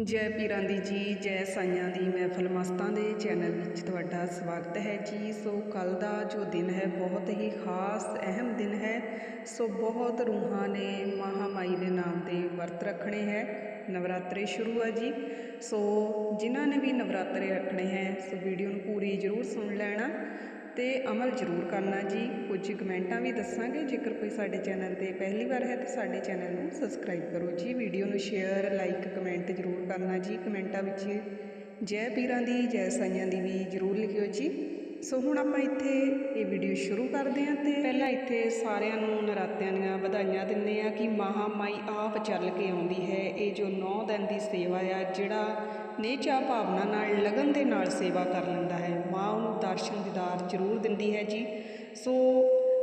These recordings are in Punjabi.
ਜੈ ਪੀਰਾਂ ਦੀ ਜੀ, ਜੈ ਸਾਈਆਂ ਦੀ ਮਹਿਫਲ ਮਸਤਾਂ ਦੇ ਚੈਨਲ ਵਿੱਚ ਤੁਹਾਡਾ ਸਵਾਗਤ ਹੈ ਜੀ। ਸੋ ਕੱਲ ਦਾ ਜੋ ਦਿਨ ਹੈ, ਬਹੁਤ ਹੀ ਖਾਸ, ਅਹਿਮ ਦਿਨ ਹੈ। ਸੋ ਬਹੁਤ ਰੂਹਾਂ ਨੇ, ਮਹਾਮਾਈ ਦੇ ਨਾਮ ਤੇ ਵਰਤ ਰੱਖਣੇ ਹੈ। ਨਵਰਾਤਰੇ ਸ਼ੁਰੂ ਆ ਜੀ। ਸੋ ਜਿਨ੍ਹਾਂ ਨੇ ਵੀ ਨਵਰਾਤਰੇ ਰੱਖਣੇ ਹੈ, ਸੋ ਵੀਡੀਓ ਨੂੰ ਪੂਰੀ ਜ਼ਰੂਰ ਸੁਣ ਲੈਣਾ। ਤੇ ਅਮਲ ਜ਼ਰੂਰ ਕਰਨਾ ਜੀ। ਕੁਝ ਕਮੈਂਟਾਂ ਵੀ ਦੱਸਾਂਗੇ। ਜੇਕਰ ਕੋਈ ਸਾਡੇ ਚੈਨਲ ਤੇ ਪਹਿਲੀ ਵਾਰ ਹੈ ਤਾਂ ਸਾਡੇ ਚੈਨਲ ਨੂੰ ਸਬਸਕ੍ਰਾਈਬ ਕਰੋ ਜੀ। ਵੀਡੀਓ ਨੂੰ ਸ਼ੇਅਰ, ਲਾਈਕ, ਕਮੈਂਟ ਜ਼ਰੂਰ ਕਰਨਾ ਜੀ। ਕਮੈਂਟਾਂ ਵਿੱਚ ਜੈ ਪੀਰਾਂ ਦੀ, ਜੈ ਸਾਈਆਂ ਦੀ ਵੀ ਜ਼ਰੂਰ ਲਿਖਿਓ ਜੀ। ਸੋ ਹੁਣ ਆਪਾਂ ਇੱਥੇ ਇਹ ਵੀਡੀਓ ਸ਼ੁਰੂ ਕਰਦੇ ਹਾਂ ਤੇ ਪਹਿਲਾਂ ਇੱਥੇ ਸਾਰਿਆਂ ਨੂੰ ਨਰਾਤਿਆਂ ਦੀਆਂ ਵਧਾਈਆਂ ਦਿੰਦੇ ਆ ਕਿ ਮਹਾ ਮਾਈ ਆਪ ਚੱਲ ਕੇ ਆਉਂਦੀ ਹੈ। ਇਹ ਜੋ 9 ਦਿਨ ਦੀ ਸੇਵਾ ਆ, ਜਿਹੜਾ ਨੇਚਾ ਭਾਵਨਾ ਨਾਲ, ਲਗਨ ਦੇ ਨਾਲ ਸੇਵਾ ਕਰ ਲੈਂਦਾ ਹੈ। ਮਾਂ ਉਹਨੂੰ ਦਰਸ਼ਨ ਦੀਦਾਰ ਜ਼ਰੂਰ ਦਿੰਦੀ ਹੈ ਜੀ। ਸੋ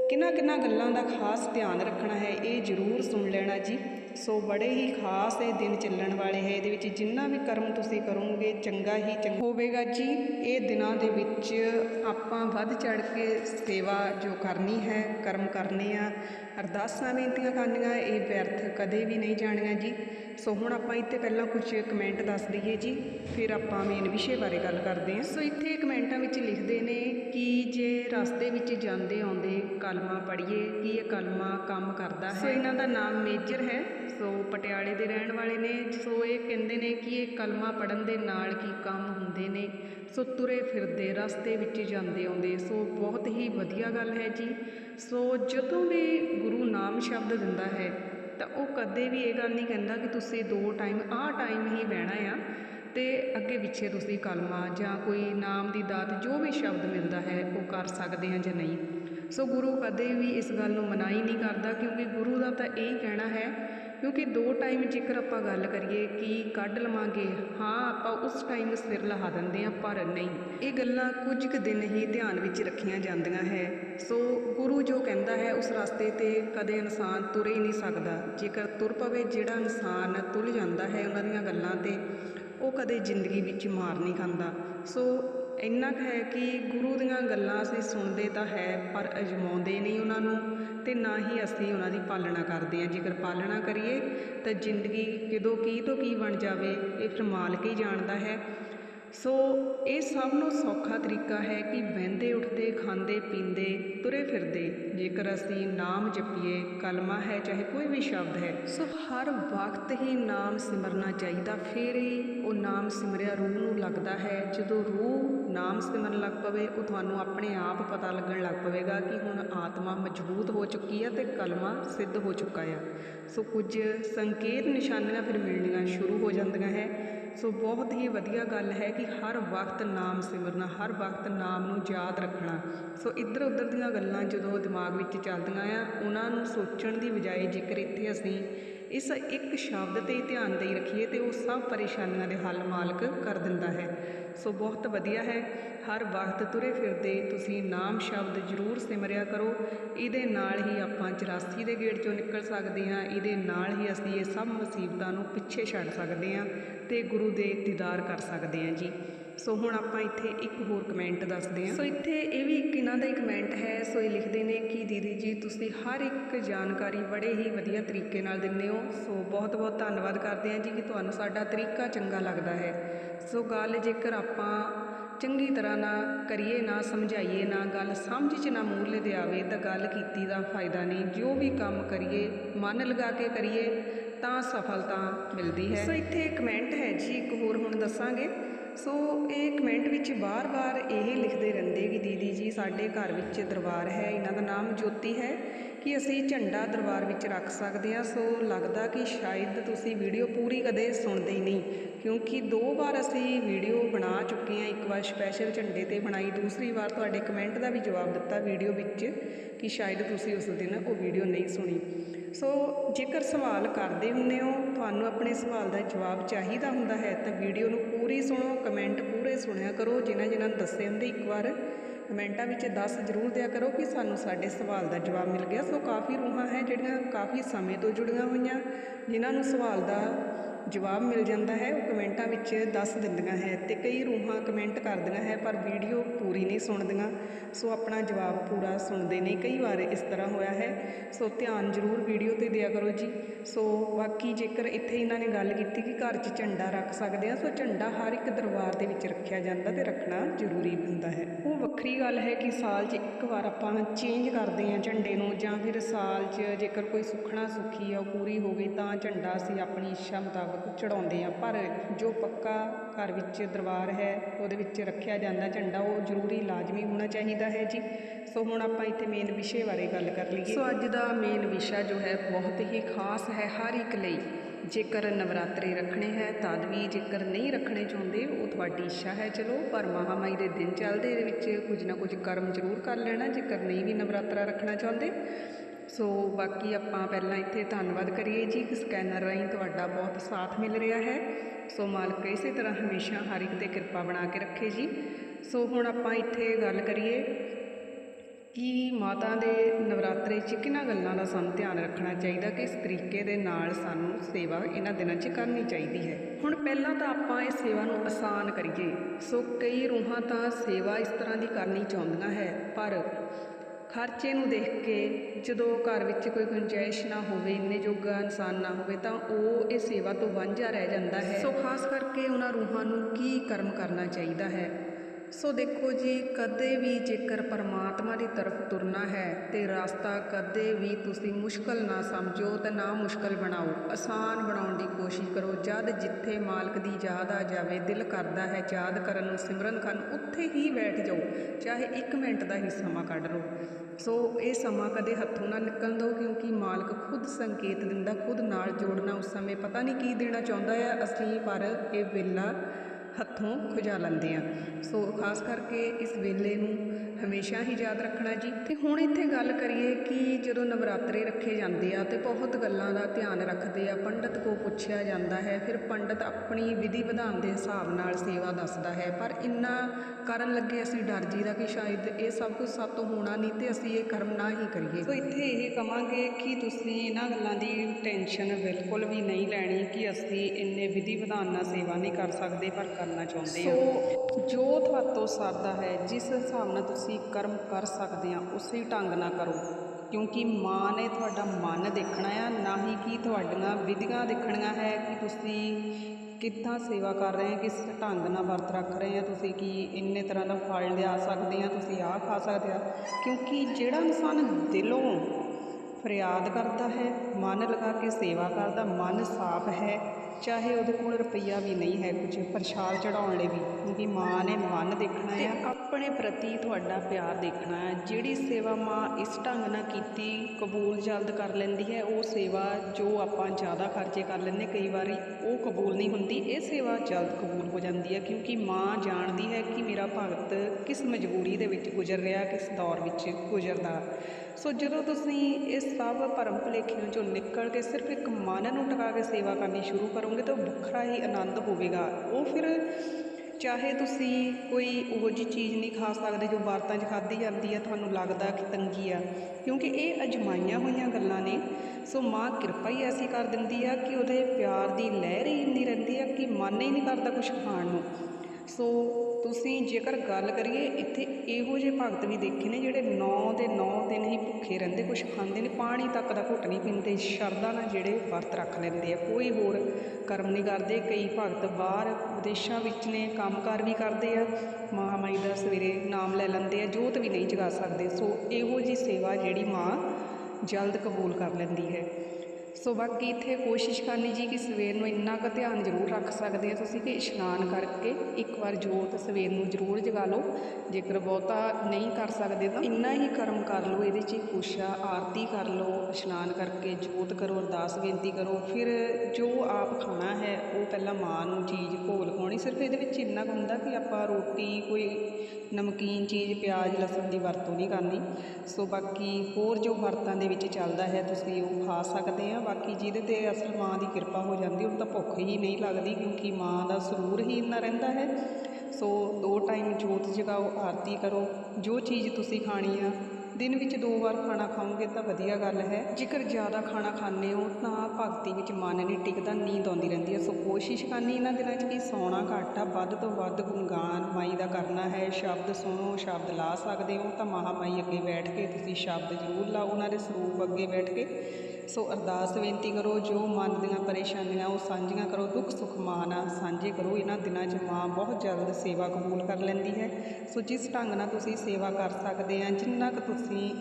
ਕਿੰਨਾ ਕਿੰਨਾ ਗੱਲਾਂ ਦਾ ਖਾਸ ਧਿਆਨ ਰੱਖਣਾ ਹੈ, ਇਹ ਜ਼ਰੂਰ ਸੁਣ ਲੈਣਾ ਜੀ। ਸੋ ਬੜੇ ਹੀ ਖਾਸ ਇਹ ਦਿਨ ਚੱਲਣ ਵਾਲੇ ਹੈ। ਇਹਦੇ ਵਿੱਚ ਜਿੰਨਾ ਵੀ ਕਰਮ ਤੁਸੀਂ ਕਰੋਗੇ, ਚੰਗਾ ਹੀ ਚੰਗਾ ਹੋਵੇਗਾ ਜੀ। ਇਹ ਦਿਨਾਂ ਦੇ ਵਿੱਚ ਆਪਾਂ ਵੱਧ ਚੜ ਕੇ ਸੇਵਾ ਜੋ ਕਰਨੀ ਹੈ, ਕਰਮ ਕਰਨੇ ਆ। ਅਰਦਾਸਾਂ ਬੇਨਤੀਆਂ ਕਰਨੀਆਂ, ਇਹ ਵਿਅਰਥ ਕਦੇ ਵੀ ਨਹੀਂ ਜਾਣੀਆਂ ਜੀ। ਸੋ ਹੁਣ ਆਪਾਂ ਇੱਥੇ ਪਹਿਲਾਂ ਕੁਝ ਕਮੈਂਟ ਦੱਸ ਦਈਏ ਜੀ, ਫਿਰ ਆਪਾਂ ਮੇਨ ਵਿਸ਼ੇ ਬਾਰੇ ਗੱਲ ਕਰਦੇ ਹਾਂ। ਸੋ ਇੱਥੇ ਕਮੈਂਟਾਂ ਵਿੱਚ ਲਿਖਦੇ ਨੇ ਕਿ ਜੇ ਰਸਤੇ ਵਿੱਚ ਜਾਂਦੇ ਆਉਂਦੇ ਕਲਮਾ ਪੜ੍ਹੀਏ, ਕਿ ਇਹ ਕਲਮਾ ਕੰਮ ਕਰਦਾ ਹੈ? ਸੋ ਇਹਨਾਂ ਦਾ ਨਾਮ ਮੇਜਰ ਹੈ। ਸੋ ਪਟਿਆਲੇ ਦੇ ਰਹਿਣ ਵਾਲੇ ਨੇ, ਸੋ ਇਹ ਕਹਿੰਦੇ ਨੇ ਕਿ ਇਹ ਕਲਮਾ ਪੜਨ ਦੇ ਨਾਲ ਕੀ ਕੰਮ ਹੁੰਦੇ ਨੇ। ਸੋ ਤੁਰੇ ਫਿਰਦੇ, ਰਸਤੇ ਵਿੱਚ ਜਾਂਦੇ ਆਉਂਦੇ। ਸੋ ਬਹੁਤ ਹੀ ਵਧੀਆ ਗੱਲ ਹੈ ਜੀ। ਸੋ ਜਦੋਂ ਵੀ ਗੁਰੂ ਨਾਮ ਸ਼ਬਦ ਦਿੰਦਾ ਹੈ, ਤਾਂ ਉਹ ਕਦੇ ਵੀ ਇਹ ਗੱਲ ਨਹੀਂ ਕਹਿੰਦਾ ਕਿ ਤੁਸੀਂ ਦੋ ਟਾਈਮ, ਆਹ ਟਾਈਮ ਹੀ ਬਹਿਣਾ ਆ ਤੇ ਅੱਗੇ ਪਿੱਛੇ ਤੁਸੀਂ ਕਲਮਾ ਜਾਂ ਕੋਈ ਨਾਮ ਦੀ ਦਾਤ, ਜੋ ਵੀ ਸ਼ਬਦ ਮਿਲਦਾ ਹੈ, ਉਹ ਕਰ ਸਕਦੇ ਆ ਜਾਂ ਨਹੀਂ। ਸੋ ਗੁਰੂ ਕਦੇ ਵੀ ਇਸ ਗੱਲ ਨੂੰ ਮਨਾਈ ਨਹੀਂ ਕਰਦਾ, ਕਿਉਂਕਿ ਗੁਰੂ ਦਾ ਤਾਂ ਇਹ ਕਹਿਣਾ ਹੈ ਕਿਉਂਕਿ ਦੋ ਟਾਈਮ ਜੇਕਰ ਆਪਾਂ ਗੱਲ ਕਰੀਏ ਕਿ ਕੱਢ ਲਵਾਂਗੇ, ਹਾਂ, ਆਪਾਂ ਉਸ ਟਾਈਮ ਸਿਰ ਲਹਾ ਦਿੰਦੇ ਹਾਂ, ਪਰ ਨਹੀਂ। ਇਹ ਗੱਲਾਂ ਕੁਝ ਕੁ ਦਿਨ ਹੀ ਧਿਆਨ ਵਿੱਚ ਰੱਖੀਆਂ ਜਾਂਦੀਆਂ ਹੈ। ਸੋ ਗੁਰੂ ਜੋ ਕਹਿੰਦਾ ਹੈ, ਉਸ ਰਸਤੇ ਤੇ ਕਦੇ ਇਨਸਾਨ ਤੁਰ ਹੀ ਨਹੀਂ ਸਕਦਾ। ਜੇਕਰ ਤੁਰ ਪਵੇ, ਜਿਹੜਾ ਇਨਸਾਨ ਤੁਲ ਜਾਂਦਾ ਹੈ ਉਹਨਾਂ ਦੀਆਂ ਗੱਲਾਂ ਤੇ, ਉਹ ਕਦੇ ਜ਼ਿੰਦਗੀ ਵਿੱਚ ਮਾਰ ਨਹੀਂ ਖਾਂਦਾ। ਸੋ ਇੰਨਾ ਕੁ ਹੈ ਕਿ ਗੁਰੂ ਦੀਆਂ ਗੱਲਾਂ ਅਸੀਂ ਸੁਣਦੇ ਤਾਂ ਹੈ, ਪਰ ਅਜਮਾਉਂਦੇ ਨਹੀਂ ਉਹਨਾਂ ਨੂੰ। ਤੇ ਨਾ ਹੀ ਅਸੀਂ ਉਹਨਾਂ ਦੀ ਪਾਲਣਾ ਕਰਦੇ ਹਾਂ। ਜੇਕਰ ਪਾਲਣਾ ਕਰੀਏ ਤਾਂ ਜ਼ਿੰਦਗੀ ਕਦੋਂ ਕੀ ਤੋਂ ਕੀ ਬਣ ਜਾਵੇ, ਇਹ ਫਿਰ ਮਾਲਕ ਹੀ ਜਾਣਦਾ ਹੈ। ਸੋ ਇਹ ਸਭ ਨੂੰ ਸੌਖਾ ਤਰੀਕਾ ਹੈ ਕਿ ਬਹਿੰਦੇ ਉੱਠਦੇ, ਖਾਂਦੇ, ਪੀਂਦੇ, ਤੁਰੇ ਫਿਰਦੇ। ਜੇਕਰ ਅਸੀਂ ਨਾਮ ਜਪੀਏ, ਕਲਮਾ ਹੈ, ਚਾਹੇ ਕੋਈ ਵੀ ਸ਼ਬਦ ਹੈ, ਸੋ ਹਰ ਵਕਤ ਹੀ ਨਾਮ ਸਿਮਰਨਾ ਚਾਹੀਦਾ। ਫਿਰ ਹੀ ਉਹ ਨਾਮ ਸਿਮਰਿਆ ਰੂਹ ਨੂੰ ਲੱਗਦਾ ਹੈ। ਜਦੋਂ ਰੂਹ ਨਾਮ ਸਿਮਰਨ ਲੱਗ ਪਵੇ, ਉਹ ਤੁਹਾਨੂੰ ਆਪਣੇ ਆਪ ਪਤਾ ਲੱਗਣ ਲੱਗ ਪਵੇਗਾ ਕਿ ਹੁਣ ਆਤਮਾ ਮਜ਼ਬੂਤ ਹੋ ਚੁੱਕੀ ਹੈ ਤੇ ਕਲਮਾ ਸਿੱਧ ਹੋ ਚੁੱਕਾ ਹੈ ਸੋ ਕੁਝ ਸੰਕੇਤ ਨਿਸ਼ਾਨੀਆਂ ਫਿਰ ਮਿਲਣੀਆਂ ਸ਼ੁਰੂ ਹੋ ਜਾਂਦੀਆਂ ਹੈ। ਸੋ ਬਹੁਤ ਹੀ ਵਧੀਆ ਗੱਲ ਹੈ ਕਿ ਹਰ ਵਕਤ ਨਾਮ ਸਿਮਰਨਾ, ਹਰ ਵਕਤ ਨਾਮ ਨੂੰ ਯਾਦ ਰੱਖਣਾ। ਸੋ ਇੱਧਰ ਉੱਧਰ ਦੀਆਂ ਗੱਲਾਂ ਜਦੋਂ ਦਿਮਾਗ ਵਿੱਚ ਚੱਲਦੀਆਂ ਆ, ਉਹਨਾਂ ਨੂੰ ਸੋਚਣ ਦੀ ਬਜਾਏ ਜੇਕਰ ਇੱਥੇ ਅਸੀਂ ਇਸ ਇੱਕ ਸ਼ਬਦ ਤੇ ਧਿਆਨ ਦੇਈ ਰੱਖੀਏ ਤੇ ਉਹ ਸਭ ਪਰੇਸ਼ਾਨੀਆਂ ਦੇ ਹੱਲ ਮਾਲਕ ਕਰ ਦਿੰਦਾ ਹੈ। ਸੋ ਬਹੁਤ ਵਧੀਆ ਹੈ। ਹਰ ਵਕਤ ਤੁਰੇ ਫਿਰਦੇ ਤੁਸੀਂ ਨਾਮ ਸ਼ਬਦ ਜ਼ਰੂਰ ਸਿਮਰਿਆ ਕਰੋ। ਇਹਦੇ ਨਾਲ ਹੀ ਆਪਾਂ 84 ਦੇ ਗੇੜ ਚੋਂ ਨਿਕਲ ਸਕਦੇ ਹਾਂ। ਇਹਦੇ ਨਾਲ ਹੀ ਅਸੀਂ ਇਹ ਸਭ ਮੁਸੀਬਤਾਂ ਨੂੰ ਪਿੱਛੇ ਛੱਡ ਸਕਦੇ ਹਾਂ ਤੇ ਗੁਰੂ ਦੇ ਦੀਦਾਰ ਕਰ ਸਕਦੇ ਹਾਂ ਜੀ। ਸੋ ਹੁਣ ਆਪਾਂ ਇੱਥੇ ਇੱਕ ਹੋਰ ਕਮੈਂਟ ਦੱਸਦੇ ਹਾਂ। ਸੋ ਇੱਥੇ ਇਹ ਵੀ ਇੱਕ ਇਹਨਾਂ ਦਾ ਹੀ ਕਮੈਂਟ ਹੈ। ਸੋ ਇਹ ਲਿਖਦੇ ਨੇ ਕਿ ਦੀਦੀ ਜੀ ਤੁਸੀਂ ਹਰ ਇੱਕ ਜਾਣਕਾਰੀ ਬੜੇ ਹੀ ਵਧੀਆ ਤਰੀਕੇ ਨਾਲ ਦਿੰਦੇ ਹੋ। ਸੋ ਬਹੁਤ ਬਹੁਤ ਧੰਨਵਾਦ ਕਰਦੇ ਹਾਂ ਜੀ ਕਿ ਤੁਹਾਨੂੰ ਸਾਡਾ ਤਰੀਕਾ ਚੰਗਾ ਲੱਗਦਾ ਹੈ। ਸੋ ਗੱਲ ਜੇਕਰ ਆਪਾਂ ਚੰਗੀ ਤਰ੍ਹਾਂ ਨਾ ਕਰੀਏ ਨਾ ਸਮਝਾਈਏ ਨਾ ਗੱਲ ਸਮਝ 'ਚ ਨਾ ਮੂਹਰਲੇ ਦੇ ਆਵੇ ਤਾਂ ਗੱਲ ਕੀਤੀ ਦਾ ਫਾਇਦਾ ਨਹੀਂ। ਜੋ ਵੀ ਕੰਮ ਕਰੀਏ ਮਨ ਲਗਾ ਕੇ ਕਰੀਏ ਤਾਂ ਸਫਲਤਾ ਮਿਲਦੀ ਹੈ। ਸੋ ਇੱਥੇ ਕਮੈਂਟ ਹੈ ਜੀ ਇੱਕ ਹੋਰ ਹੁਣ ਦੱਸਾਂਗੇ। ਸੋ ਇਹ ਕਮੈਂਟ ਵਿੱਚ ਵਾਰ ਵਾਰ ਇਹ ਲਿਖਦੇ ਰਹਿੰਦੇ ਕਿ ਦੀਦੀ ਜੀ, ਸਾਡੇ ਘਰ ਵਿੱਚ ਦਰਬਾਰ ਹੈ, ਇਹਨਾਂ ਦਾ ਨਾਮ ਜੋਤੀ ਹੈ, ਕਿ ਅਸੀਂ ਝੰਡਾ ਦਰਬਾਰ ਵਿੱਚ ਰੱਖ ਸਕਦੇ ਹਾਂ। ਸੋ ਲੱਗਦਾ ਕਿ ਸ਼ਾਇਦ ਤੁਸੀਂ ਵੀਡੀਓ ਪੂਰੀ ਕਦੇ ਸੁਣਦੇ ਹੀ ਨਹੀਂ, ਕਿਉਂਕਿ ਦੋ ਵਾਰ ਅਸੀਂ ਵੀਡੀਓ ਬਣਾ ਚੁੱਕੇ ਹਾਂ। ਇੱਕ ਵਾਰ ਸਪੈਸ਼ਲ ਝੰਡੇ ਤੇ ਬਣਾਈ, ਦੂਸਰੀ ਵਾਰ ਤੁਹਾਡੇ ਕਮੈਂਟ ਦਾ ਵੀ ਜਵਾਬ ਦਿੱਤਾ ਵੀਡੀਓ ਵਿੱਚ ਕਿ ਸ਼ਾਇਦ ਤੁਸੀਂ ਉਸ ਦਿਨ ਉਹ ਵੀਡੀਓ ਨਹੀਂ ਸੁਣੀ। ਸੋ ਜੇਕਰ ਸਵਾਲ ਕਰਦੇ ਹੁੰਦੇ ਹੋ, ਤੁਹਾਨੂੰ ਆਪਣੇ ਸਵਾਲ ਦਾ ਜਵਾਬ ਚਾਹੀਦਾ ਹੁੰਦਾ ਹੈ, ਤਾਂ ਵੀਡੀਓ ਨੂੰ ਪੂਰੀ ਸੁਣੋ, ਕਮੈਂਟ ਪੂਰੇ ਸੁਣਿਆ ਕਰੋ, ਜਿਨ੍ਹਾਂ ਜਿਨ੍ਹਾਂ ਨੂੰ ਦੱਸੇ ਹੁੰਦੇ ਇੱਕ ਵਾਰ। ਕਮੈਂਟਾਂ ਵਿੱਚ ਦੱਸ ਜ਼ਰੂਰ ਦਿਆ ਕਰੋ ਕਿ ਸਾਨੂੰ ਸਾਡੇ ਸਵਾਲ ਦਾ ਜਵਾਬ ਮਿਲ ਗਿਆ। ਸੋ ਕਾਫੀ ਰੂਹਾਂ ਹੈ ਜਿਹੜੀਆਂ ਕਾਫੀ ਸਮੇਂ ਤੋਂ ਜੁੜੀਆਂ ਹੋਈਆਂ, ਜਿਨ੍ਹਾਂ ਨੂੰ ਸਵਾਲ ਦਾ ਜਵਾਬ ਮਿਲ ਜਾਂਦਾ ਹੈ। ਉਹ ਕਮੈਂਟਾਂ ਵਿੱਚ ਦੱਸ ਦਿੰਦੀਆਂ ਹੈ ਅਤੇ ਕਈ ਰੂਹਾਂ ਕਮੈਂਟ ਕਰਦੀਆਂ ਹੈ ਪਰ ਵੀਡੀਓ ਪੂਰੀ ਨਹੀਂ ਸੁਣਦੀਆਂ। ਸੋ ਆਪਣਾ ਜਵਾਬ ਪੂਰਾ ਸੁਣਦੇ ਨਹੀਂ ਕਈ ਵਾਰ ਇਸ ਤਰ੍ਹਾਂ ਹੋਇਆ ਹੈ। ਸੋ ਧਿਆਨ ਜ਼ਰੂਰ ਵੀਡੀਓ ਤੇ ਦਿਆ ਕਰੋ ਜੀ। ਸੋ ਬਾਕੀ ਜੇਕਰ ਇੱਥੇ ਇਹਨਾਂ ਨੇ ਗੱਲ ਕੀਤੀ ਕਿ ਘਰ 'ਚ ਝੰਡਾ ਰੱਖ ਸਕਦੇ ਆ, ਸੋ ਝੰਡਾ ਹਰ ਇੱਕ ਦਰਬਾਰ ਦੇ ਵਿੱਚ ਰੱਖਿਆ ਜਾਂਦਾ ਤੇ ਰੱਖਣਾ ਜ਼ਰੂਰੀ ਹੁੰਦਾ ਹੈ। ਉਹ ਵੱਖਰੀ ਗੱਲ ਹੈ ਕਿ ਸਾਲ 'ਚ ਇੱਕ ਵਾਰ ਆਪਾਂ ਚੇਂਜ ਕਰਦੇ ਆ ਝੰਡੇ ਨੂੰ ਜਾਂ ਫਿਰ ਸਾਲ 'ਚ ਜੇਕਰ ਕੋਈ ਸੁਖਣਾ ਸੁਖੀ ਆ, ਉਹ ਪੂਰੀ ਹੋ ਗਈ ਤਾਂ ਝੰਡਾ ਅਸੀਂ ਆਪਣੀ ਇੱਛਾ ਮੁਤਾਬਕ ਚੜਾਉਂਦੇ ਹਾਂ ਪਰ ਜੋ ਪੱਕਾ ਘਰ ਵਿੱਚ ਦਰਬਾਰ ਹੈ, ਉਹਦੇ ਵਿੱਚ ਰੱਖਿਆ ਜਾਂਦਾ ਝੰਡਾ, ਉਹ ਜ਼ਰੂਰੀ ਲਾਜ਼ਮੀ ਹੋਣਾ ਚਾਹੀਦਾ ਹੈ ਜੀ। ਸੋ ਹੁਣ ਆਪਾਂ ਇੱਥੇ ਮੇਨ ਵਿਸ਼ੇ ਬਾਰੇ ਗੱਲ ਕਰ ਲਈਏ। ਸੋ ਅੱਜ ਦਾ ਮੇਨ ਵਿਸ਼ਾ ਜੋ ਹੈ, ਬਹੁਤ ਹੀ ਖਾਸ ਹੈ ਹਰ ਇੱਕ ਲਈ। ਜੇਕਰ ਨਵਰਾਤਰੇ ਰੱਖਣੇ ਹੈ, ਤਦ ਵੀ ਜੇਕਰ ਨਹੀਂ ਰੱਖਣੇ ਚਾਹੁੰਦੇ, ਉਹ ਤੁਹਾਡੀ ਇੱਛਾ ਹੈ, ਚਲੋ, ਪਰ ਮਹਾਮਾਈ ਦੇ ਦਿਨ ਚੱਲਦੇ, ਇਹਦੇ ਵਿੱਚ ਕੁਝ ਨਾ ਕੁਝ ਕਰਮ ਜ਼ਰੂਰ ਕਰ ਲੈਣਾ, ਜੇਕਰ ਨਹੀਂ ਵੀ ਨਵਰਾਤਰਾ ਰੱਖਣਾ ਚਾਹੁੰਦੇ। ਸੋ ਬਾਕੀ ਆਪਾਂ ਪਹਿਲਾਂ ਇੱਥੇ ਧੰਨਵਾਦ ਕਰੀਏ ਜੀ ਕਿ ਸਕੈਨਰ ਰਾਹੀਂ ਤੁਹਾਡਾ ਬਹੁਤ ਸਾਥ ਮਿਲ ਰਿਹਾ ਹੈ। ਸੋ ਮਾਲਕ ਇਸੇ ਤਰ੍ਹਾਂ ਹਮੇਸ਼ਾ ਹਰ ਇੱਕ ਤੇ ਕਿਰਪਾ ਬਣਾ ਕੇ ਰੱਖੇ ਜੀ। ਸੋ ਹੁਣ ਆਪਾਂ ਇੱਥੇ ਗੱਲ ਕਰੀਏ ਕਿ ਮਾਤਾ ਦੇ ਨਵਰਾਤਰੇ 'ਚ ਕਿਹਨਾਂ ਗੱਲਾਂ ਦਾ ਸਾਨੂੰ ਧਿਆਨ ਰੱਖਣਾ ਚਾਹੀਦਾ ਕਿ ਇਸ ਤਰੀਕੇ ਦੇ ਨਾਲ ਸਾਨੂੰ ਸੇਵਾ ਇਹਨਾਂ ਦਿਨਾਂ 'ਚ ਕਰਨੀ ਚਾਹੀਦੀ ਹੈ। ਹੁਣ ਪਹਿਲਾਂ ਤਾਂ ਆਪਾਂ ਇਹ ਸੇਵਾ ਨੂੰ ਆਸਾਨ ਕਰੀਏ। ਸੋ ਕਈ ਰੂਹਾਂ ਤਾਂ ਸੇਵਾ ਇਸ ਤਰ੍ਹਾਂ ਦੀ ਕਰਨੀ ਚਾਹੁੰਦੀਆਂ ਹੈ, ਪਰ ਖਰਚੇ ਨੂੰ ਦੇਖ ਕੇ ਜਦੋਂ ਘਰ ਵਿੱਚ ਕੋਈ ਗੁੰਜਾਇਸ਼ ਨਾ ਹੋਵੇ, ਇੰਨੇ ਜੋਗਾ ਇਨਸਾਨ ਨਾ ਹੋਵੇ, ਤਾਂ ਉਹ ਇਹ ਸੇਵਾ ਤੋਂ ਵਾਂਝਾ ਰਹਿ ਜਾਂਦਾ ਹੈ। ਸੋ ਖਾਸ ਕਰਕੇ ਉਹਨਾਂ ਰੂਹਾਂ ਨੂੰ ਕੀ ਕਰਮ ਕਰਨਾ ਚਾਹੀਦਾ ਹੈ? ਸੋ ਦੇਖੋ ਜੀ, ਕਦੇ ਵੀ ਜੇਕਰ ਪਰਮਾਤਮਾ ਦੀ ਤਰਫ ਤੁਰਨਾ ਹੈ ਤੇ ਰਸਤਾ ਕਦੇ ਵੀ ਤੁਸੀਂ ਮੁਸ਼ਕਲ ਨਾ ਸਮਝੋ ਤੇ ਨਾ ਮੁਸ਼ਕਲ ਬਣਾਓ। ਆਸਾਨ ਬਣਾਉਣ ਦੀ ਕੋਸ਼ਿਸ਼ ਕਰੋ। ਜਦ ਜਿੱਥੇ ਮਾਲਕ ਦੀ ਯਾਦ ਆ ਜਾਵੇ, ਦਿਲ ਕਰਦਾ ਹੈ ਯਾਦ ਕਰਨ ਨੂੰ, ਸਿਮਰਨ ਕਰਨ ਉੱਥੇ ਹੀ ਬੈਠ ਜਾਓ। ਚਾਹੇ 1 ਮਿੰਟ ਦਾ ਹੀ ਸਮਾਂ ਕੱਢ ਲਓ। ਸੋ ਇਹ ਸਮਾਂ ਕਦੇ ਹੱਥੋਂ ਨਾ ਨਿਕਲਣ ਦਿਓ ਕਿਉਂਕਿ ਮਾਲਕ ਖੁਦ ਸੰਕੇਤ ਦਿੰਦਾ, ਖੁਦ ਨਾਲ ਜੋੜਨਾ ਉਸ ਸਮੇਂ ਪਤਾ ਨਹੀਂ ਕੀ ਦੇਣਾ ਚਾਹੁੰਦਾ ਹੈ ਅਸੀਂ ਪਰ ਇਹ ਵੇਲਾ ਹੱਥੋਂ ਖੁਜਾ ਲੈਂਦੇ ਆ। ਸੋ ਖਾਸ ਕਰਕੇ ਇਸ ਵੇਲੇ ਨੂੰ ਹਮੇਸ਼ਾ ਹੀ ਯਾਦ ਰੱਖਣਾ ਜੀ। ਤੇ ਹੁਣ ਇੱਥੇ ਗੱਲ ਕਰੀਏ ਕਿ ਜਦੋਂ ਨਵਰਾਤਰੇ ਰੱਖੇ ਜਾਂਦੇ ਆ ਤੇ ਬਹੁਤ ਗੱਲਾਂ ਦਾ ਧਿਆਨ ਰੱਖਦੇ ਆ, ਪੰਡਤ ਕੋ ਪੁੱਛਿਆ ਜਾਂਦਾ ਹੈ, ਫਿਰ ਪੰਡਤ ਆਪਣੀ ਵਿਧੀ ਵਿਧਾਨ ਦੇ ਹਿਸਾਬ ਨਾਲ ਸੇਵਾ ਦੱਸਦਾ ਹੈ। ਪਰ ਇੰਨਾ ਕਰਨ ਲੱਗੇ ਅਸੀਂ ਡਰ ਜੀਦਾ ਕਿ ਸ਼ਾਇਦ ਇਹ ਸਭ ਕੁਝ ਸਾਡੇ ਤੋਂ ਹੋਣਾ ਨਹੀਂ ਤੇ ਅਸੀਂ ਇਹ ਕਰਮ ਨਾ ਹੀ ਕਰੀਏ। ਸੋ ਇੱਥੇ ਇਹ ਕਵਾਂਗੇ ਕਿ ਤੁਸੀਂ ਇਹਨਾਂ ਗੱਲਾਂ ਦੀ ਟੈਨਸ਼ਨ ਬਿਲਕੁਲ ਵੀ ਨਹੀਂ ਲੈਣੀ ਕਿ ਅਸੀਂ ਇੰਨੇ ਵਿਧੀ ਵਿਧਾਨ ਨਾਲ ਸੇਵਾ ਨਹੀਂ ਕਰ ਸਕਦੇ, ਪਰ ਕਰ ਕਰਨਾ ਚਾਹੁੰਦੇ ਹਾਂ? ਜੋ ਤੁਹਾਤੋਂ ਸਰਦਾ ਹੈ, ਜਿਸ ਹਿਸਾਬ ਨਾਲ ਤੁਸੀਂ ਕਰਮ ਕਰ ਸਕਦੇ ਆ, ਉਸੇ ਢੰਗ ਨਾਲ ਕਰੋ। ਕਿਉਂਕਿ ਮਾਂ ਨੇ ਤੁਹਾਡਾ ਮਨ ਦੇਖਣਾ ਆ, ਨਾ ਹੀ ਕਿ ਤੁਹਾਡੀਆਂ ਵਿਧੀਆਂ ਦੇਖਣੀਆਂ ਹੈ ਕਿ ਤੁਸੀਂ ਕਿੱਦਾਂ ਸੇਵਾ ਕਰ ਰਹੇ ਹੋ ਕਿਸ ਢੰਗ ਨਾਲ ਵਰਤ ਰੱਖ ਰਹੇ ਆ, ਤੁਸੀਂ ਕੀ ਇੰਨੇ ਤਰ੍ਹਾਂ ਦਾ ਫਲ ਲਿਆ ਸਕਦੇ ਆ, ਤੁਸੀਂ ਆਹ ਖਾ ਸਕਦੇ ਆ। ਕਿਉਂਕਿ ਜਿਹੜਾ ਇਨਸਾਨ ਦਿਲੋਂ ਫਰਿਆਦ ਕਰਦਾ ਹੈ, ਮਨ ਲਗਾ ਕੇ ਸੇਵਾ ਕਰਦਾ, ਮਨ ਸਾਫ਼ ਹੈ ਚਾਹੇ ਉਹਦੇ ਕੋਲ ਰੁਪਈਆ ਵੀ ਨਹੀਂ ਹੈ ਕੁਝ ਪ੍ਰਸ਼ਾਦ ਚੜਾਉਣ ਲਈ ਵੀ ਕਿਉਂਕਿ ਮਾਂ ਨੇ ਮਨ ਦੇਖਣਾ ਹੈ ਆਪਣੇ ਪ੍ਰਤੀ ਤੁਹਾਡਾ ਪਿਆਰ ਦੇਖਣਾ ਹੈ। ਜਿਹੜੀ ਸੇਵਾ ਮਾਂ ਇਸ ਢੰਗ ਨਾਲ ਕੀਤੀ ਕਬੂਲ ਜਲਦ ਕਰ ਲੈਂਦੀ ਹੈ ਉਹ ਸੇਵਾ ਜੋ ਆਪਾਂ ਜ਼ਿਆਦਾ ਖਰਚੇ ਕਰ ਲੈਂਦੇ ਕਈ ਵਾਰੀ ਉਹ ਕਬੂਲ ਨਹੀਂ ਹੁੰਦੀ ਇਹ ਸੇਵਾ ਜਲਦ ਕਬੂਲ ਹੋ ਜਾਂਦੀ ਹੈ ਕਿਉਂਕਿ ਮਾਂ ਜਾਣਦੀ ਹੈ ਕਿ ਮੇਰਾ ਭਗਤ ਕਿਸ ਮਜਬੂਰੀ ਦੇ ਵਿੱਚ ਗੁਜ਼ਰ ਰਿਹਾ ਕਿਸ ਦੌਰ ਵਿੱਚ ਗੁਜ਼ਰਦਾ। ਸੋ ਜਦੋਂ ਤੁਸੀਂ ਇਸ ਸਭ ਭਰਮ ਭੁਲੇਖਿਆਂ ਚੋਂ ਨਿਕਲ ਕੇ ਸਿਰਫ ਇੱਕ ਮਨ ਨੂੰ ਟਿਕਾ ਕੇ ਸੇਵਾ ਕਰਨੀ ਸ਼ੁਰੂ ਕਰੋਗੇ ਤਾਂ ਵੱਖਰਾ ਹੀ ਆਨੰਦ ਹੋਵੇਗਾ। ਉਹ ਫਿਰ ਚਾਹੇ ਤੁਸੀਂ ਕੋਈ ਉਹੋ ਜਿਹੀ ਚੀਜ਼ ਨਹੀਂ ਖਾ ਸਕਦੇ ਜੋ ਵਾਰਤਾਂ 'ਚ ਖਾਧੀ ਜਾਂਦੀ ਹੈ ਤੁਹਾਨੂੰ ਲੱਗਦਾ ਕਿ ਤੰਗੀ ਆ, ਕਿਉਂਕਿ ਇਹ ਅਜਮਾਈਆਂ ਹੋਈਆਂ ਗੱਲਾਂ ਨੇ। ਸੋ ਮਾਂ ਕਿਰਪਾ ਹੀ ਐਸੀ ਕਰ ਦਿੰਦੀ ਆ ਕਿ ਉਹਦੇ ਪਿਆਰ ਦੀ ਲਹਿਰ ਹੀ ਇੰਨੀ ਰਹਿੰਦੀ ਆ ਕਿ ਮਨ ਹੀ ਨਹੀਂ ਕਰਦਾ ਕੁਝ ਖਾਣ ਨੂੰ। ਸੋ ਤੁਸੀਂ ਜੇਕਰ ਗੱਲ ਕਰੀਏ, ਇੱਥੇ ਇਹੋ ਜਿਹੇ ਭਗਤ ਵੀ ਦੇਖੇ ਨੇ ਜਿਹੜੇ 9 ਦੇ 9 ਦਿਨ ਹੀ ਭੁੱਖੇ ਰਹਿੰਦੇ ਕੁਝ ਖਾਂਦੇ ਨੇ, ਪਾਣੀ ਤੱਕ ਦਾ ਘੁੱਟ ਨਹੀਂ ਪੀਂਦੇ, ਸ਼ਰਧਾ ਨਾਲ ਜਿਹੜੇ ਵਰਤ ਰੱਖ ਲੈਂਦੇ ਆ। ਕੋਈ ਹੋਰ ਕਰਮ ਨਹੀਂ ਕਰਦੇ, ਕਈ ਭਗਤ ਬਾਹਰ ਵਿਦੇਸ਼ਾਂ ਵਿੱਚ ਨੇ, ਕੰਮਕਾਰ ਵੀ ਕਰਦੇ ਆ, ਮਹਾਮਾਈ ਦਾ ਸਵੇਰੇ ਨਾਮ ਲੈ ਲੈਂਦੇ ਆ, ਜੋਤ ਵੀ ਨਹੀਂ ਜਗਾ ਸਕਦੇ। ਸੋ ਇਹੋ ਜੀ ਸੇਵਾ ਜਿਹੜੀ ਮਾਂ ਜਲਦ ਕਬੂਲ ਕਰ ਲੈਂਦੀ ਹੈ। ਸੋ ਬਾਕੀ ਇੱਥੇ ਕੋਸ਼ਿਸ਼ ਕਰਨੀ ਜੀ ਕਿ ਸਵੇਰ ਨੂੰ ਇੰਨਾ ਕੁ ਧਿਆਨ ਜ਼ਰੂਰ ਰੱਖ ਸਕਦੇ ਆ ਤੁਸੀਂ ਕਿ ਇਸ਼ਨਾਨ ਕਰਕੇ ਇੱਕ ਵਾਰ ਜੋਤ ਸਵੇਰ ਨੂੰ ਜ਼ਰੂਰ ਜਗਾ ਲਓ। ਜੇਕਰ ਬਹੁਤਾ ਨਹੀਂ ਕਰ ਸਕਦੇ ਤਾਂ ਇੰਨਾ ਹੀ ਕਰਮ ਕਰ ਲਓ, ਇਹਦੇ 'ਚ ਹੀ ਖੁਸ਼ ਆਰਤੀ ਕਰ ਲਓ, ਇਸ਼ਨਾਨ ਕਰਕੇ ਜੋਤ ਕਰੋ, ਅਰਦਾਸ ਬੇਨਤੀ ਕਰੋ। ਫਿਰ ਜੋ ਆਪ ਖਾਣਾ ਹੈ, ਉਹ ਪਹਿਲਾਂ ਮਾਂ ਨੂੰ ਚੀਜ਼ ਭੋਗ ਪਾਉਣੀ ਸਿਰਫ ਇਹਦੇ ਵਿੱਚ ਇੰਨਾ ਕੁ ਹੁੰਦਾ ਕਿ ਆਪਾਂ ਰੋਟੀ, ਕੋਈ ਨਮਕੀਨ ਚੀਜ਼, ਪਿਆਜ਼, ਲਸਣ ਦੀ ਵਰਤੋਂ ਨਹੀਂ ਕਰਨੀ। ਸੋ ਬਾਕੀ ਹੋਰ ਜੋ ਵਰਤਾਂ ਦੇ ਵਿੱਚ ਚੱਲਦਾ ਹੈ, ਤੁਸੀਂ ਉਹ ਖਾ ਸਕਦੇ ਆ। ਬਾਕੀ ਜਿਹਦੇ ਤੇ ਅਸਲ ਮਾਂ ਦੀ ਕਿਰਪਾ ਹੋ ਜਾਂਦੀ, ਉਹਨੂੰ ਤਾਂ ਭੁੱਖ ਹੀ ਨਹੀਂ ਲੱਗਦੀ ਕਿਉਂਕਿ ਮਾਂ ਦਾ ਸਰੂਰ ਹੀ ਇੰਨਾ ਰਹਿੰਦਾ ਹੈ। ਸੋ ਦੋ ਟਾਈਮ ਜੋਤ ਜਗਾਓ, ਆਰਤੀ ਕਰੋ, ਜੋ ਚੀਜ਼ ਤੁਸੀਂ ਖਾਣੀ ਆ, ਦਿਨ ਵਿੱਚ ਦੋ ਵਾਰ ਖਾਣਾ ਖਾਓਗੇ ਤਾਂ ਵਧੀਆ ਗੱਲ ਹੈ। ਜੇਕਰ ਜ਼ਿਆਦਾ ਖਾਣਾ ਖਾਂਦੇ ਹੋ ਤਾਂ ਭਗਤੀ ਵਿੱਚ ਮਨ ਨਹੀਂ ਟਿਕਦਾ, ਨੀਂਦ ਆਉਂਦੀ ਰਹਿੰਦੀ ਹੈ। ਸੋ ਕੋਸ਼ਿਸ਼ ਕਰਨੀ ਇਹਨਾਂ ਦਿਨਾਂ 'ਚ ਕਿ ਸੌਣਾ ਘੱਟ ਆ, ਵੱਧ ਤੋਂ ਵੱਧ ਗੁਣਗਾਨ ਮਾਈ ਦਾ ਕਰਨਾ ਹੈ। ਸ਼ਬਦ ਸੁਣੋ, ਸ਼ਬਦ ਲਾ ਸਕਦੇ ਹੋ ਤਾਂ ਮਹਾਮਾਈ ਅੱਗੇ ਬੈਠ ਕੇ ਤੁਸੀਂ ਸ਼ਬਦ ਜ਼ਰੂਰ ਲਾਓ, ਉਹਨਾਂ ਦੇ ਸਰੂਪ ਅੱਗੇ ਬੈਠ ਕੇ। ਸੋ ਅਰਦਾਸ ਬੇਨਤੀ ਕਰੋ, ਜੋ ਮਨ ਦੀਆਂ ਪਰੇਸ਼ਾਨੀਆਂ, ਉਹ ਸਾਂਝੀਆਂ ਕਰੋ, ਦੁੱਖ, ਸੁੱਖ ਮਾਂ ਨਾਲ ਸਾਂਝੇ ਕਰੋ, ਇਹਨਾਂ ਦਿਨਾਂ 'ਚ ਮਾਂ ਬਹੁਤ ਜਲਦ ਸੇਵਾ ਕਬੂਲ ਕਰ ਲੈਂਦੀ ਹੈ। ਸੋ ਜਿਸ ਢੰਗ ਨਾਲ ਤੁਸੀਂ ਸੇਵਾ ਕਰ ਸਕਦੇ ਆ, ਜਿੰਨਾ ਕੁ ਤੁਸੀਂ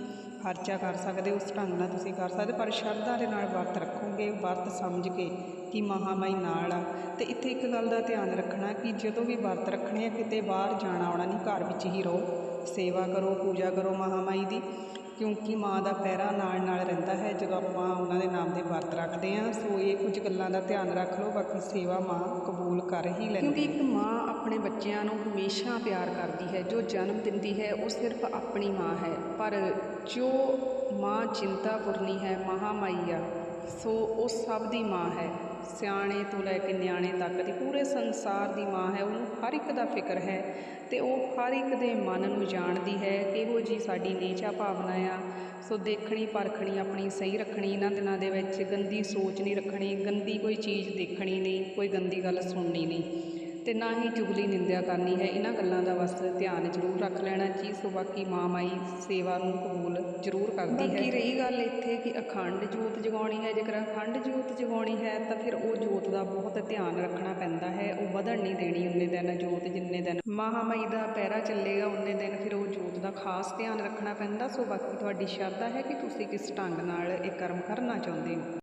ਖਰਚਾ ਕਰ ਸਕਦੇ, ਉਸ ਢੰਗ ਨਾਲ ਤੁਸੀਂ ਕਰ ਸਕਦੇ, ਪਰ ਸ਼ਰਧਾ ਦੇ ਨਾਲ ਵਰਤ ਰੱਖੋਗੇ, ਵਰਤ ਸਮਝ ਕੇ ਕਿ ਮਹਾਮਾਈ ਨਾਲ ਆ। ਤੇ ਇੱਥੇ ਇੱਕ ਗੱਲ ਦਾ ਧਿਆਨ ਰੱਖਣਾ ਕਿ ਜਦੋਂ ਵੀ ਵਰਤ ਰੱਖਣੇ ਆ ਕਿਤੇ ਬਾਹਰ ਜਾਣਾ ਆਉਣਾ ਨਹੀਂ, ਘਰ ਵਿੱਚ ਹੀ ਰਹੋ, ਸੇਵਾ ਕਰੋ, ਪੂਜਾ ਕਰੋ ਮਹਾਮਾਈ ਦੀ। ਕਿਉਂਕਿ ਮਾਂ ਦਾ ਪਹਿਰਾ ਨਾਲ ਨਾਲ ਰਹਿੰਦਾ ਹੈ, ਜਦੋਂ ਆਪਾਂ ਉਹਨਾਂ ਦੇ ਨਾਮ ਦੇ ਵਰਤ ਰੱਖਦੇ ਹਾਂ, ਸੋ ਇਹ ਕੁਝ ਗੱਲਾਂ ਦਾ ਧਿਆਨ ਰੱਖ ਲਓ, ਬਾਕੀ ਸੇਵਾ ਮਾਂ ਕਬੂਲ ਕਰ ਹੀ ਲੈਂਦੀ ਕਿਉਂਕਿ ਇੱਕ ਮਾਂ ਆਪਣੇ ਬੱਚਿਆਂ ਨੂੰ ਹਮੇਸ਼ਾ ਪਿਆਰ ਕਰਦੀ ਹੈ, ਜੋ ਜਨਮ ਦਿੰਦੀ ਹੈ, ਉਹ ਸਿਰਫ ਆਪਣੀ ਮਾਂ ਹੈ। ਪਰ ਜੋ ਮਾਂ ਚਿੰਤਾਪੁਰਨੀ ਹੈ ਮਹਾਮਾਈ ਆ ਸੋ ਉਹ ਸਭ ਦੀ ਮਾਂ ਹੈ। ਸਿਆਣੇ ਤੋਂ ਲੈ ਕੇ ਨਿਆਣੇ ਤੱਕ ਦੀ ਪੂਰੇ ਸੰਸਾਰ ਦੀ ਮਾਂ ਹੈ, ਉਹਨੂੰ ਹਰ ਇੱਕ ਦਾ ਫਿਕਰ ਹੈ ਤੇ ਉਹ ਹਰ ਇੱਕ ਦੇ ਮਨ ਨੂੰ ਜਾਣਦੀ ਹੈ ਇਹੋ ਜੀ ਸਾਡੀ ਨੀਚਾ ਭਾਵਨਾ ਆ। ਸੋ ਦੇਖਣੀ, ਪਰਖਣੀ, ਆਪਣੀ ਸਹੀ ਰੱਖਣੀ, ਇਹਨਾਂ ਦਿਨਾਂ ਦੇ ਵਿੱਚ ਗੰਦੀ ਸੋਚ ਨਹੀਂ ਰੱਖਣੀ, ਗੰਦੀ ਕੋਈ ਚੀਜ਼ ਦੇਖਣੀ ਨਹੀਂ, ਕੋਈ ਗੰਦੀ ਗੱਲ ਸੁਣਨੀ ਨਹੀਂ। ਤੇ ਨਾ ਹੀ ਚੁਗਲੀ ਨਿੰਦਿਆ ਕਰਨੀ ਹੈ। ਇਹਨਾਂ ਗੱਲਾਂ ਦਾ ਬਸ ਧਿਆਨ ਜ਼ਰੂਰ ਰੱਖ ਲੈਣਾ ਜੀ। ਸੋ ਬਾਕੀ ਮਾਂ ਮਾਈ ਸੇਵਾ ਨੂੰ ਕਬੂਲ ਜ਼ਰੂਰ ਕਰਦੀ ਹੈ। ਬਾਕੀ ਰਹੀ ਗੱਲ ਇੱਥੇ ਕਿ ਅਖੰਡ ਜੋਤ ਜਗਾਉਣੀ ਹੈ। ਜੇਕਰ ਅਖੰਡ ਜੋਤ ਜਗਾਉਣੀ ਹੈ ਤਾਂ ਫਿਰ ਉਹ ਜੋਤ ਦਾ ਬਹੁਤ ਧਿਆਨ ਰੱਖਣਾ ਪੈਂਦਾ ਹੈ। ਉਹ ਵਧਣ ਨਹੀਂ ਦੇਣੀ ਉਨੇ ਦਿਨ ਜੋਤ ਜਿੰਨੇ ਦਿਨ ਮਹਾਮਾਈ ਦਾ ਪਹਿਰਾ ਚੱਲੇਗਾ ਉਨੇ ਦਿਨ ਫਿਰ ਉਹ ਜੋਤ ਦਾ ਖਾਸ ਧਿਆਨ ਰੱਖਣਾ ਪੈਂਦਾ। ਸੋ ਬਾਕੀ ਤੁਹਾਡੀ ਸ਼ਰਧਾ ਹੈ ਕਿ ਤੁਸੀਂ ਕਿਸ ਢੰਗ ਨਾਲ ਇਹ ਕਰਮ ਕਰਨਾ ਚਾਹੁੰਦੇ ਹੋ।